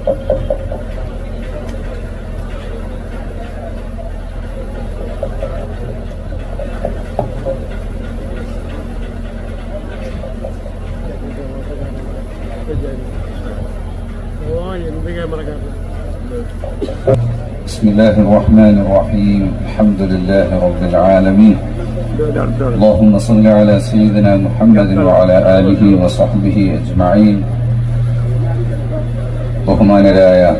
بسم الله الرحمن الرحيم. الحمد لله رب العالمين. اللهم صل على سيدنا محمد وعلى آله وصحبه أجمعين. ബഹുമാനരായ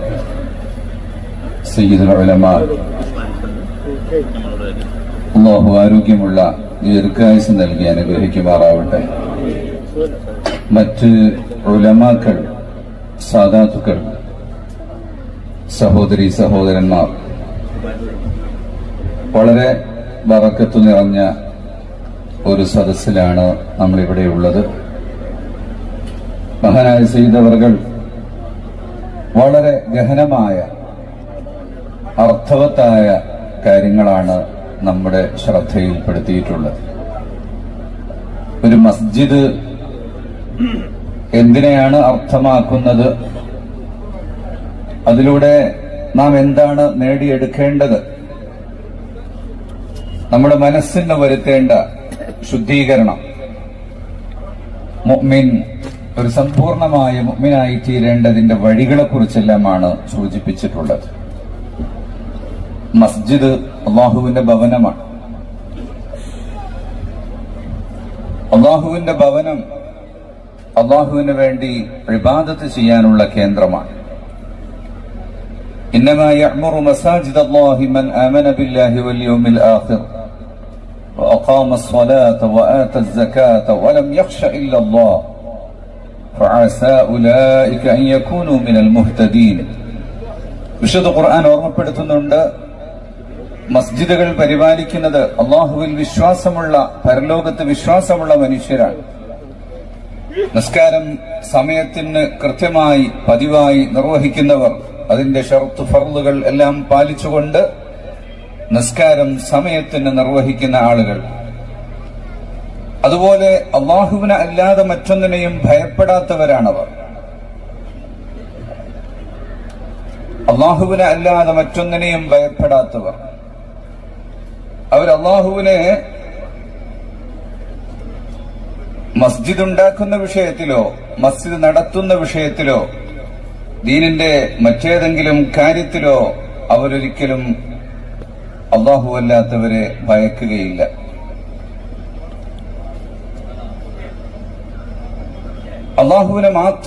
സയ്യിദുൽ ഉലമ. അള്ളാഹു ആരോഗ്യമുള്ള ദീർഘായുസ് നൽകി അനുഗ്രഹിക്കുമാറാവട്ടെ. മറ്റ് ഉലമാക്കൾ സാധാത്തുക്കൾ സഹോദരി സഹോദരന്മാർ വളരെ വറക്കത്തു നിറഞ്ഞ ഒരു സദസ്സിലാണ് നമ്മളിവിടെ ഉള്ളത്. മഹാനായ സീതവർകൾ വളരെ ഗഹനമായ അർത്ഥവത്തായ കാര്യങ്ങളാണ് നമ്മുടെ ശ്രദ്ധയിൽപ്പെടുത്തിയിട്ടുള്ളത്. ഒരു മസ്ജിദ് എന്തിനെയാണ് അർത്ഥമാക്കുന്നത്? അതിലൂടെ നാം എന്താണ് നേടിയെടുക്കേണ്ടത്? നമ്മുടെ മനസ്സിന് വരുത്തേണ്ട ശുദ്ധീകരണം. മുഅ്മിൻ ഒരു സമ്പൂർണമായ മുഅ്മിനായി തീരേണ്ടതിന്റെ വഴികളെ കുറിച്ചെല്ലാമാണ് സൂചിപ്പിച്ചിട്ടുള്ളത് മസ്ജിദ് അള്ളാഹുവിന്റെ ഭവനമാണ് അള്ളാഹുവിന്റെ ഭവനം അള്ളാഹുവിന് വേണ്ടി ഇബാദത്ത് ചെയ്യാനുള്ള കേന്ദ്രമാണ് إنما يعمر مساجد الله من آمن بالله واليوم الآخر وأقام الصلاة وآتى الزكاة ولم يخش إلا الله فعسى أولئك أن يكونوا من المهتدين വിശുദ്ധ ഖുർആൻ ഓർമ്മപ്പെടുത്തുന്നുണ്ട് മസ്ജിദുകൾ പരിപാലിക്കുന്നത് അള്ളാഹുവിൽ വിശ്വാസമുള്ള പരലോകത്ത് വിശ്വാസമുള്ള മനുഷ്യരാണ് നിസ്കാരം സമയത്തിന് കൃത്യമായി പതിവായി നിർവഹിക്കുന്നവർ അതിന്റെ ഷർത്ത് ഫർളുകൾ എല്ലാം പാലിച്ചുകൊണ്ട് നിസ്കാരം സമയത്തിന് നിർവഹിക്കുന്ന ആളുകൾ അതുപോലെ അള്ളാഹുവിനെ അല്ലാതെ മറ്റൊന്നിനെയും ഭയപ്പെടാത്തവരാണവർ. അള്ളാഹുവിനെ അല്ലാതെ മറ്റൊന്നിനെയും ഭയപ്പെടാത്തവർ. അവർ അള്ളാഹുവിനെ മസ്ജിദ് ഉണ്ടാക്കുന്ന വിഷയത്തിലോ മസ്ജിദ് നടത്തുന്ന വിഷയത്തിലോ ദീനിന്റെ മറ്റേതെങ്കിലും കാര്യത്തിലോ അവരൊരിക്കലും അള്ളാഹു അല്ലാത്തവരെ ഭയക്കുകയില്ല. അള്ളാഹുവിനെ മാത്രം